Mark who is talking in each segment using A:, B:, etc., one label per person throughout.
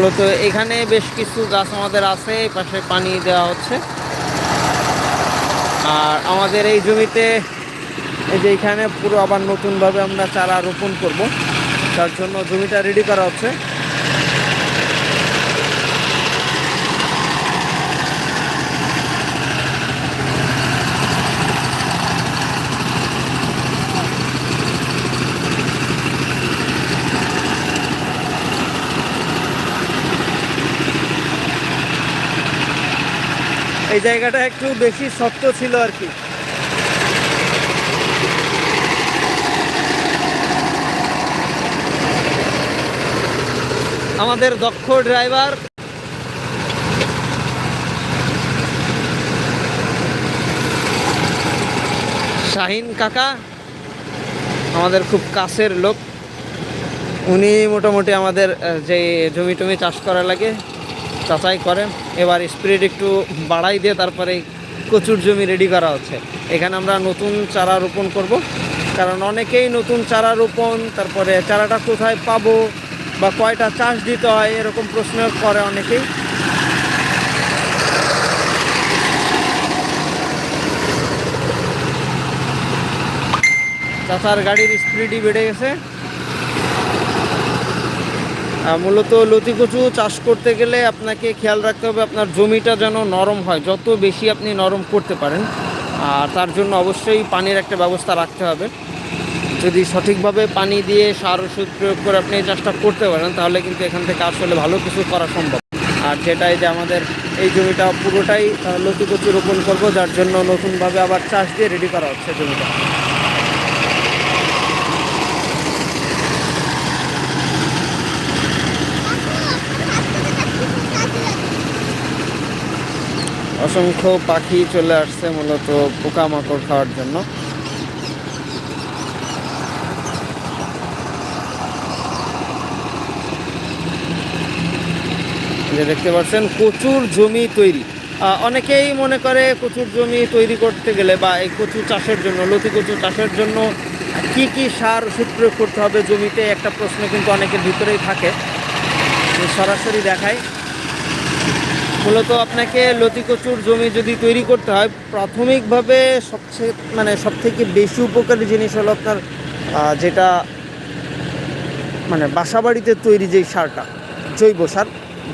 A: মূলত এখানে বেশ কিছু গাছ আমাদের আছে, এই পাশে পানি দেওয়া হচ্ছে। আর আমাদের এই জমিতে এই যে এখানে পুরো আবার নতুনভাবে আমরা চারা রোপণ করব, তার জন্য জমিটা রেডি করা হচ্ছে। এই জায়গাটা একটু বেশি শক্ত ছিল আর কি। আমাদের দক্ষ ড্রাইভার। শাহিন কাকা, আমাদের খুব কাছের লোক। উনি মোটামুটি আমাদের যে জমি টমি চাষ করা লাগে চাচাই করেন। এবার স্পিড একটু বাড়াই দিয়ে তারপরে কচুর জমি রেডি করা হচ্ছে। এখানে আমরা নতুন চারা রোপণ করব। কারণ অনেকেই নতুন চারা রোপণ, তারপরে চারাটা কোথায় পাবো বা কয়টা চাষ দিতে হয়, এরকম প্রশ্ন করে অনেকেই। চাচার গাড়ির স্পিডই বেড়ে গেছে। মূলত লতি কচু চাষ করতে গেলে আপনাকে খেয়াল রাখতে হবে আপনার জমিটা যেন নরম হয়, যত বেশি আপনি নরম করতে পারেন, আর তার জন্য অবশ্যই পানির একটা ব্যবস্থা রাখতে হবে। যদি সঠিকভাবে পানি দিয়ে সার ওষুধ প্রয়োগ করে আপনি এই চাষটা করতে পারেন, তাহলে কিন্তু এখান থেকে আসলে ভালো কিছু করা সম্ভব। আর যেটাই যে আমাদের এই জমিটা পুরোটাই লতি কচু রোপণ করব, যার জন্য নতুনভাবে আবার চাষ দিয়ে রেডি করা হচ্ছে জমিটা। অসংখ্য পাখি চলে আসছে মূলত পোকামাকড় খাওয়ার জন্য। দেখতে পাচ্ছেন, কচুর জমি তৈরি। অনেকেই মনে করে কচুর জমি তৈরি করতে গেলে বা এই কচু চাষের জন্য, লতি কচু চাষের জন্য কি কি সার ওষুধ প্রয়োগ করতে হবে জমিতে, একটা প্রশ্ন কিন্তু অনেকের ভিতরেই থাকে। সরাসরি দেখাই। মূলত আপনাকে লতি কচুর জমি যদি তৈরি করতে হয়, প্রাথমিকভাবে সবচেয়ে মানে সব থেকে বেশি উপকারী জিনিস হলো আপনার যেটা মানে বাসাবাড়িতে তৈরি যেই সারটা, জৈব সার।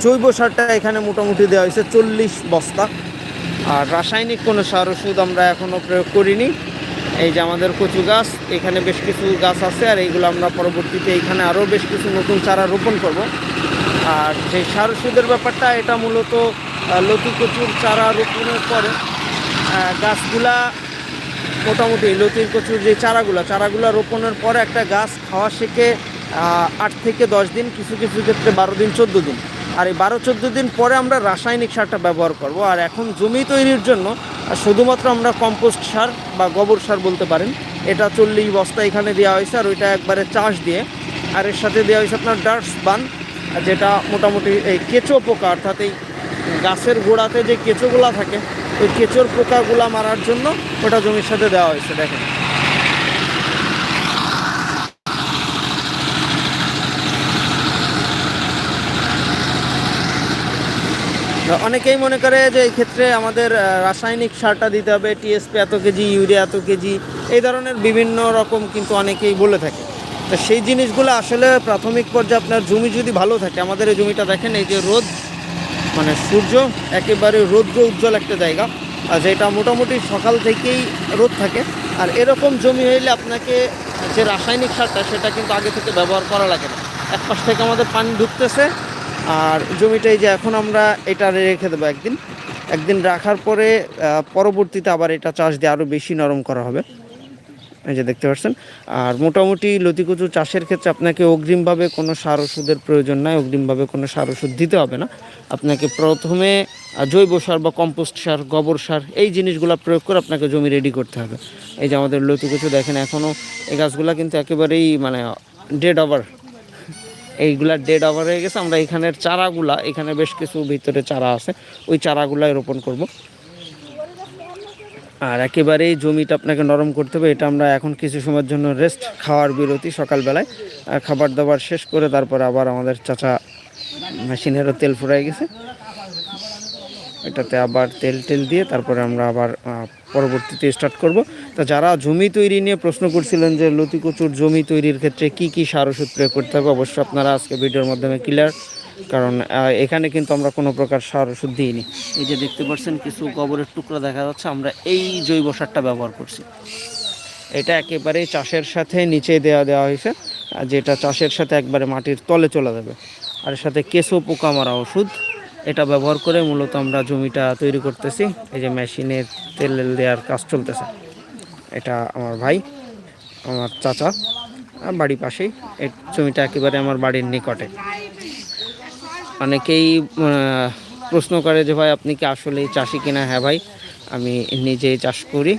A: জৈব সারটা এখানে মোটামুটি দেওয়া হয়েছে চল্লিশ বস্তা। আর রাসায়নিক কোনো সার ওষুধ আমরা এখনও প্রয়োগ করিনি। এই যে আমাদের কচু গাছ, এখানে বেশ কিছু গাছ আছে, আর এইগুলো আমরা পরবর্তীতে এখানে আরও বেশ কিছু নতুন চারা রোপণ করব। আর যে সার ওষুধের ব্যাপারটা, এটা মূলত লতি কচুর চারা রোপণের পরে গাছগুলা, মোটামুটি লতির কচুর যে চারাগুলো চারাগুলো রোপণের পরে একটা গাছ খাওয়া শেখে আট থেকে দশ দিন, কিছু কিছু ক্ষেত্রে বারো দিন, চোদ্দ দিন। আর এই বারো, চোদ্দ দিন পরে আমরা রাসায়নিক সারটা ব্যবহার করব। আর এখন জমি তৈরির জন্য শুধুমাত্র আমরা কম্পোস্ট সার বা গোবর সার বলতে পারেন, এটা চল্লিশ বস্তা এখানে দেওয়া হয়েছে, আর ওইটা একবারে চাষ দিয়ে। আর এর সাথে দেওয়া হয়েছে আপনার ডার্টস বান যেটা মোটামুটি এই কেঁচো পোকা, অর্থাৎ এই গাছের গোড়াতে যে কেঁচোগুলা থাকে, ওই কেঁচোর পোকাগুলা মারার জন্য ওটা জমির সাথে দেওয়া হয়েছে, দেখেন। অনেকেই মনে করে যে এই ক্ষেত্রে আমাদের রাসায়নিক সারটা দিতে হবে টিএসপি এত কেজি, ইউরিয়া এত কেজি, এই ধরনের বিভিন্ন রকম কিন্তু অনেকেই বলে থাকে। তো সেই জিনিসগুলো আসলে প্রাথমিক পর্যায়ে আপনার জমি যদি ভালো থাকে, আমাদের এই জমিটা দেখেন, এই যে রোদ মানে সূর্য, একেবারে রৌদ্র উজ্জ্বল একটা জায়গা, আর যেটা মোটামুটি সকাল থেকেই রোদ থাকে। আর এরকম জমি হইলে আপনাকে যে রাসায়নিক সারটা, সেটা কিন্তু আগে থেকে ব্যবহার করা লাগে না। এক পাশ থেকে আমাদের পানি ঢুকতেছে, আর জমিটা এই যে এখন আমরা এটা রেখে দেবো একদিন। একদিন রাখার পরে পরবর্তীতে আবার এটা চাষ দিয়ে আরও বেশি নরম করা হবে। এই যে দেখতে পাচ্ছেন। আর মোটামুটি লতিকুচু চাষের ক্ষেত্রে আপনাকে অগ্রিমভাবে কোনো সার ওষুধের প্রয়োজন নাই, অগ্রিমভাবে কোনো সার ওষুধ দিতে হবে না। আপনাকে প্রথমে জৈব সার বা কম্পোস্ট সার, গোবর সার, এই জিনিসগুলো প্রয়োগ করে আপনাকে জমি রেডি করতে হবে। এই যে আমাদের লতিকুচু দেখেন এখনও এই গাছগুলো কিন্তু একেবারেই মানে ডেড ওভার এইগুলা ডেড ওভার হয়ে গেছে। আমরা এখানের চারাগুলা, এখানে বেশ কিছু ভিতরে চারা আছে, ওই চারাগুলাই রোপণ করব। আর একেবারেই জমিটা আপনাকে নরম করতে হবে, এটা আমরা এখন কিছু সময়ের জন্য রেস্ট খাওয়ার বিরতি সকালবেলায়। খাবার দাবার শেষ করে তারপরে আবার আমাদের চাচা মেশিনেরও তেল ফুরাই গেছে। এটাতে আবার তেল টেল দিয়ে তারপরে আমরা আবার পরবর্তীতে স্টার্ট করব। তো যারা জমি তৈরি নিয়ে প্রশ্ন করছিলেন যে লতি কচুর জমি তৈরির ক্ষেত্রে কি কি সার ওষুধ প্রয়োগ করতে হবে, অবশ্যই আপনারা আজকে ভিডিওর মাধ্যমে ক্লিয়ার কারণ এখানে কিন্তু আমরা কোনো প্রকার সার ওষুধ দিইনি। এই যে দেখতে পাচ্ছেন কিছু গোবরের টুকরা দেখা যাচ্ছে আমরা এই জৈব সারটা ব্যবহার করছি। এটা একেবারে চাষের সাথে নিচে দেওয়া দেওয়া হয়েছে আর যেটা চাষের সাথে একবারে মাটির তলে চলে যাবে। আর এর সাথে কেঁচো পোকা মারা ওষুধ এটা ব্যবহার করে মূলত আমরা জমিটা তৈরি করতেছি। এই যে মেশিনের তেল দেওয়ার কাজ চলতেছে। এটা আমার ভাই আমার চাচা বাড়ি পাশেই। এই জমিটা একেবারে আমার বাড়ির নিকটে। অনেকেই প্রশ্ন করে যে ভাই, আপনি কি আসলে চাষি কিনা? হ্যাঁ ভাই, আমি নিজে চাষ করি।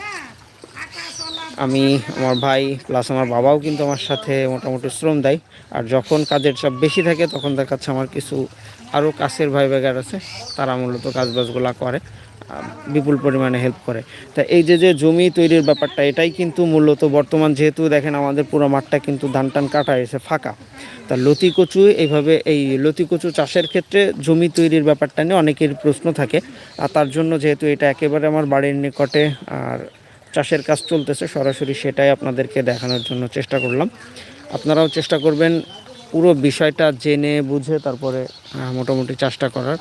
A: আমি আমার ভাই প্লাস আমার বাবাও কিন্তু আমার সাথে মোটামুটি শ্রম দেয়। আর যখন কাজের সব বেশি থাকে, তখন তার কাছে আমার কিছু আরও কাছের ভাই বেগার আছে, তারা মূলত কাজবাজগুলো করে বিপুল পরিমাণে হেল্প করে। তা এই যে যে জমি তৈরির ব্যাপারটা, এটাই কিন্তু মূলত বর্তমান যেহেতু দেখেন আমাদের পুরো মাঠটা কিন্তু ধান টান কাটা হয়েছে, ফাঁকা। তা লতি কচু এইভাবে এই লতি কচু চাষের ক্ষেত্রে জমি তৈরির ব্যাপারটা নিয়ে অনেকের প্রশ্ন থাকে। আর তার জন্য যেহেতু এটা একেবারে আমার বাড়ির নিকটে আর চাষের কাজ চলতেছে, সরাসরি সেটাই আপনাদেরকে দেখানোর জন্য চেষ্টা করলাম। আপনারাও চেষ্টা করবেন পুরো বিষয়টা জেনে বুঝে তারপরে মোটামুটি চাষটা করার।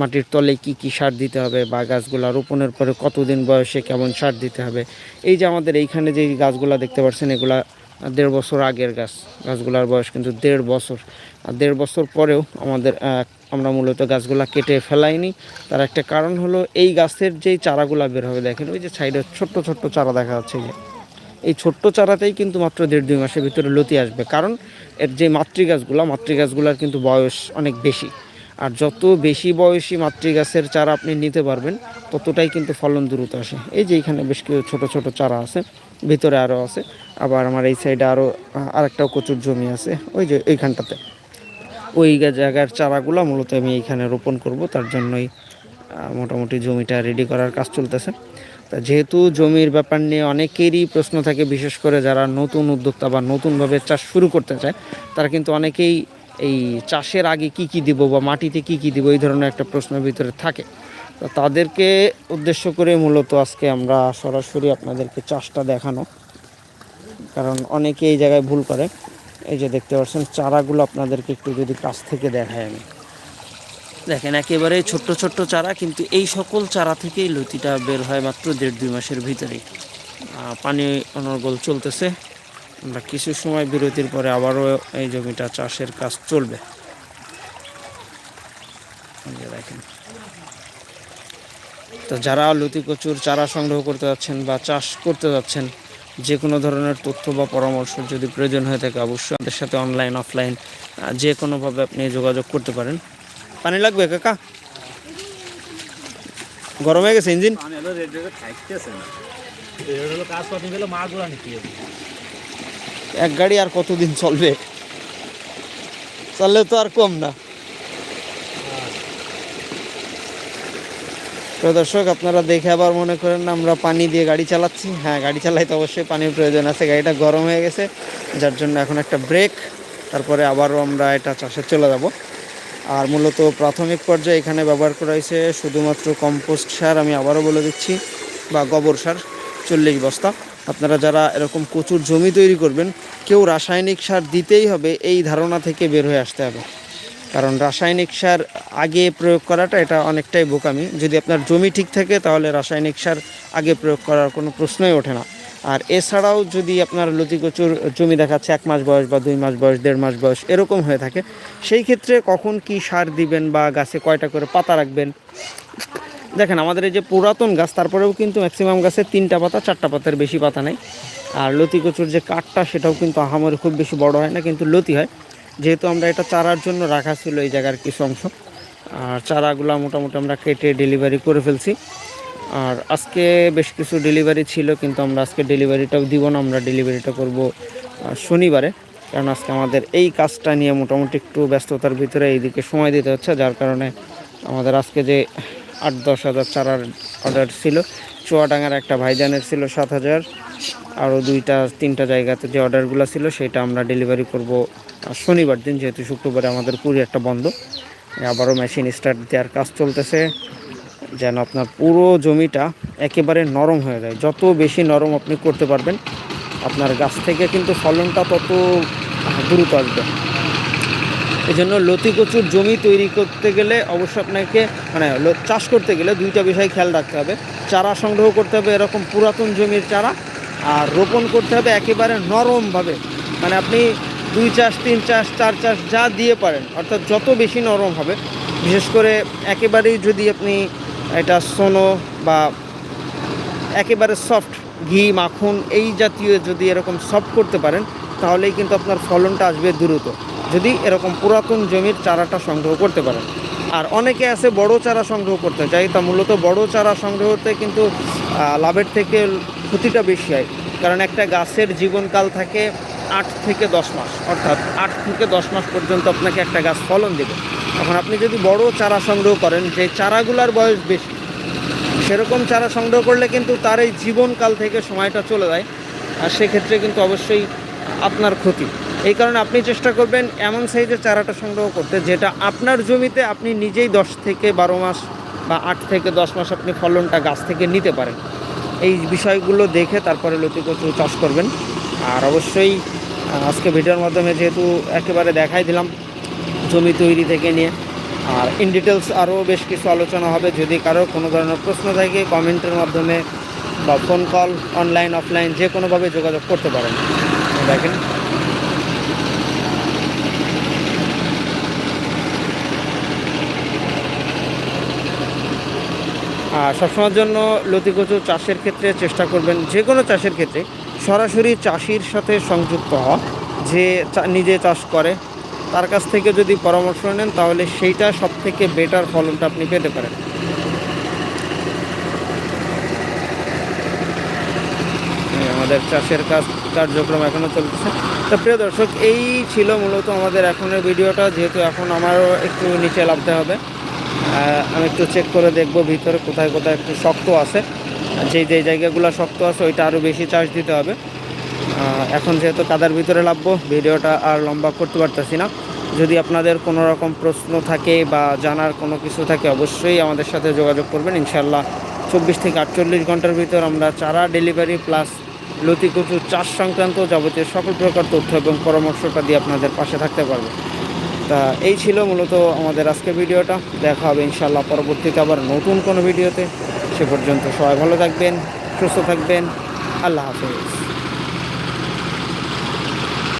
A: মাটির তলে কি কি সার দিতে হবে, বা গাছগুলা রোপণের পরে কতদিন বয়সে কেমন সার দিতে হবে? এই যে আমাদের এইখানে যে গাছগুলা দেখতে পাচ্ছেন, এগুলা দেড় বছর আগের গাছ। গাছগুলার বয়স কিন্তু দেড় বছর। আর দেড় বছর পরেও আমাদের আমরা মূলত গাছগুলা কেটে ফেলাইনি। তার একটা কারণ হলো, এই গাছের যেই চারাগুলা বের হবে, দেখেন, ওই যে সাইডে ছোট্ট ছোট্ট চারা দেখা যাচ্ছে এই ছোট্ট চারাতেই কিন্তু মাত্র দেড় দুই মাসের ভিতরে লতি আসবে। কারণ এর যে মাতৃ গাছগুলো মাতৃ গাছগুলোর কিন্তু বয়স অনেক বেশি। আর যত বেশি বয়সী মাতৃগাছের চারা আপনি নিতে পারবেন, ততটাই কিন্তু ফলন দ্রুত আসে। এই যে এখানে বেশ কিছু ছোটো ছোটো চারা আছে, ভিতরে আরও আছে। আবার আমার এই সাইডে আরও আরেকটাও কচুর জমি আছে, ওই যে এইখানটাতে। ওই জায়গার চারাগুলো মূলত আমি এইখানে রোপণ করব, তার জন্যই মোটামুটি জমিটা রেডি করার কাজ চলতেছে। তা যেহেতু জমির ব্যাপার নিয়ে অনেকেরই প্রশ্ন থাকে, বিশেষ করে যারা নতুন উদ্যোক্তা বা নতুনভাবে চাষ শুরু করতে চায়, তারা কিন্তু অনেকেই এই চাষের আগে কি কি দিব বা মাটিতে কি কি দিব এই ধরনের একটা প্রশ্নের ভিতরে থাকে। তো তাদেরকে উদ্দেশ্য করে মূলত আজকে আমরা সরাসরি আপনাদেরকে চাষটা দেখানো। কারণ অনেকে এই জায়গায় ভুল করে। এই যে দেখতে পাচ্ছেন, চারাগুলো আপনাদেরকে একটু যদি কাছ থেকে দেখায় আমি। দেখেন একেবারে ছোট্ট ছোট্ট চারা কিন্তু এই সকল চারা থেকেই লতিটা বের হয় মাত্র দেড় দুই মাসের ভিতরেই। আহ, পানি অনর্গল চলতেছে। আমরা কিছু সময় বিরতির পরে আবারও এই জমিটা চাষের কাজ চলবে। দেখেন। তো যারা লতি কচুর চারা সংগ্রহ করতে যাচ্ছেন বা চাষ করতে যাচ্ছেন যে কোনো ধরনের তথ্য বা পরামর্শ যদি প্রয়োজন হয়ে থাকে অবশ্যই আমাদের সাথে অনলাইন অফলাইন যে কোনোভাবে আপনি যোগাযোগ করতে পারেন। পানি লাগবে কাকা? গরম হয়ে গেছে ইঞ্জিন? এক গাড়ি আর কতদিন চলবে? চললে তো আর কম না। তো দর্শক আপনারা দেখে আবার মনে করেন না আমরা পানি দিয়ে গাড়ি চালাচ্ছি। হ্যাঁ গাড়ি চালাইতে অবশ্যই পানির প্রয়োজন আছে। গাড়িটা গরম হয়ে গেছে যার জন্য এখন একটা ব্রেক তারপরে আবারও আমরা এটা চাষে চলে যাব। আর মূলত প্রাথমিক পর্যায়ে এখানে ব্যবহার করা হয়েছে, শুধুমাত্র কম্পোস্ট সার আমি আবারও বলে দিচ্ছি, বা গোবর সার, চল্লিশ বস্তা। আপনারা যারা এরকম প্রচুর জমি তৈরি করবেন, কেউ রাসায়নিক সার দিতেই হবে, এই ধারণা থেকে বের হয়ে আসতে হবে। কারণ রাসায়নিক সার আগে প্রয়োগ করাটা, এটা অনেকটাই বোকামি। যদি আপনার জমি ঠিক থাকে, তাহলে রাসায়নিক সার আগে প্রয়োগ করার কোনো প্রশ্নই ওঠে না। আর এছাড়াও যদি আপনার লতি কচুর জমি দেখাচ্ছে, এক মাস বয়স বা দুই মাস বয়স, দেড় মাস বয়স, এরকম হয়ে থাকে, সেই ক্ষেত্রে কখন কি সার দিবেন বা গাছে কয়টা করে পাতা রাখবেন? দেখেন, আমাদের এই যে পুরাতন গাছ, তারপরেও কিন্তু ম্যাক্সিমাম গাছে তিনটা পাতা, চারটা পাতার বেশি পাতা নেই। আর লতি কচুর যে কাঠটা, সেটাও কিন্তু আহামরি খুব বেশি বড় হয় না, কিন্তু লতি হয়। যেহেতু আমরা এটা চারার জন্য রাখা ছিল এই জায়গার কিছু অংশ, আর চারাগুলো মোটামুটি আমরা কেটে ডেলিভারি করে ফেলছি। আর আজকে বেশ কিছু ডেলিভারি ছিল, কিন্তু আমরা আজকে ডেলিভারিটাও দিব না, আমরা ডেলিভারিটা করব শনিবারে। কারণ আজকে আমাদের এই কাজটা নিয়ে মোটামুটি একটু ব্যস্ততার ভিতরে এইদিকে সময় দিতে হচ্ছে, যার কারণে আমাদের আজকে যে আট দশ হাজার চারার অর্ডার ছিল, চুয়াডাঙ্গার একটা ভাইজানের ছিল সাত হাজার, আরও দুইটা, তিনটা জায়গাতে যে অর্ডারগুলো ছিল সেটা আমরা ডেলিভারি করব শনিবার দিন, যেহেতু শুক্রবারে আমাদের পুরী একটা বন্ধ। আবারও মেশিন স্টার্ট দেওয়ার কাজ চলতেছে। যেন আপনার পুরো জমিটা একেবারে নরম হয়ে যায়। যত বেশি নরম আপনি করতে পারবেন, আপনার গাছ থেকে কিন্তু ফলনটা তত দ্রুত আসবে। এই জন্য লতি কচুর জমি তৈরি করতে গেলে অবশ্যই আপনাকে মানে চাষ করতে গেলে দুইটা বিষয় খেয়াল রাখতে হবে। চারা সংগ্রহ করতে হবে এরকম পুরাতন জমির চারা, আর রোপণ করতে হবে একেবারে নরমভাবে। মানে আপনি দুই চাষ, তিন চাষ, চার চাষ যা দিয়ে পারেন, অর্থাৎ যত বেশি নরম হবে, বিশেষ করে একেবারেই যদি আপনি এটা সোনো বা একেবারে সফট ঘি, মাখন এই জাতীয় যদি এরকম সফট করতে পারেন, তাহলেই কিন্তু আপনার ফলনটা আসবে দ্রুত। যদি এরকম পুরাতন জমির চারাটা সংগ্রহ করতে পারেন। আর অনেকে আছে বড় চারা সংগ্রহ করতে চাই তা মূলত বড় চারা সংগ্রহতে কিন্তু লাভের থেকে ক্ষতিটা বেশি হয়। কারণ একটা গাছের জীবনকাল থাকে আট থেকে দশ মাস। অর্থাৎ আট থেকে দশ মাস পর্যন্ত আপনাকে একটা গাছ ফলন দেবে। তখন আপনি যদি বড় চারা সংগ্রহ করেন, যে চারাগুলার বয়স বেশি, সেরকম চারা সংগ্রহ করলে কিন্তু তার এই জীবনকাল থেকে সময়টা চলে যায়। আর সেক্ষেত্রে কিন্তু অবশ্যই আপনার ক্ষতি। এই কারণে আপনি চেষ্টা করবেন এমন সাইজের চারাটা সংগ্রহ করতে, যেটা আপনার জমিতে আপনি নিজেই দশ থেকে বারো মাস বা আট থেকে দশ মাস আপনি ফলনটা গাছ থেকে নিতে পারেন। এই বিষয়গুলো দেখে তারপরে লতি কচু চাষ করবেন। আর অবশ্যই আজকে ভিডিওর মাধ্যমে যেহেতু একেবারে দেখাই দিলাম জমি তৈরি থেকে নিয়ে। আর ইন ডিটেলস আরও বেশ কিছু আলোচনা হবে। যদি কারও কোনো ধরনের প্রশ্ন থাকে, কমেন্টের মাধ্যমে বা ফোন কল অনলাইন অফলাইন যে কোনোভাবে যোগাযোগ করতে পারেন। দেখেন। আর সবসময়ের জন্য লতি কচু চাষের ক্ষেত্রে চেষ্টা করবেন, যে কোনো চাষের ক্ষেত্রে সরাসরি চাষির সাথে সংযুক্ত হওয়া, যে নিজে চাষ করে। তার কাছ থেকে যদি পরামর্শ নেন, তাহলে সেইটা সব থেকে বেটার ফলনটা আপনি পেতে পারেন। আমাদের চাষের কাজ, কার্যক্রম এখনও চলতেছে। তো প্রিয় দর্শক, এই ছিল মূলত আমাদের এখনের ভিডিওটা, যেহেতু এখন আমারও একটু নিচে নামতে হবে। আমি একটু চেক করে দেখব ভিতরে কোথায় কোথায় একটু শক্ত আছে। যেই যেই জায়গাগুলো শক্ত আছে, ওইটা আরও বেশি চার্জ দিতে হবে। এখন যেহেতু কাদার ভিতরে লাভবো, ভিডিওটা আর লম্বা করতে পারতেছি না। যদি আপনাদের কোনো রকম প্রশ্ন থাকে বা জানার কোনো কিছু থাকে, অবশ্যই আমাদের সাথে যোগাযোগ করবেন। ইনশাল্লাহ চব্বিশ থেকে আটচল্লিশ ঘণ্টার ভিতর আমরা চারা ডেলিভারি প্লাস লতি কচু চাষ সংক্রান্ত যাবতীয় সকল প্রকার তথ্য এবং পরামর্শটা দিয়ে আপনাদের পাশে থাকতে পারব। তা এই ছিল মূলত আমাদের আজকের ভিডিওটা। দেখা হবে ইনশাল্লাহ পরবর্তীতে আবার নতুন কোনো ভিডিওতে। সে পর্যন্ত সবাই ভালো থাকবেন, সুস্থ থাকবেন। আল্লাহ হাফিজ।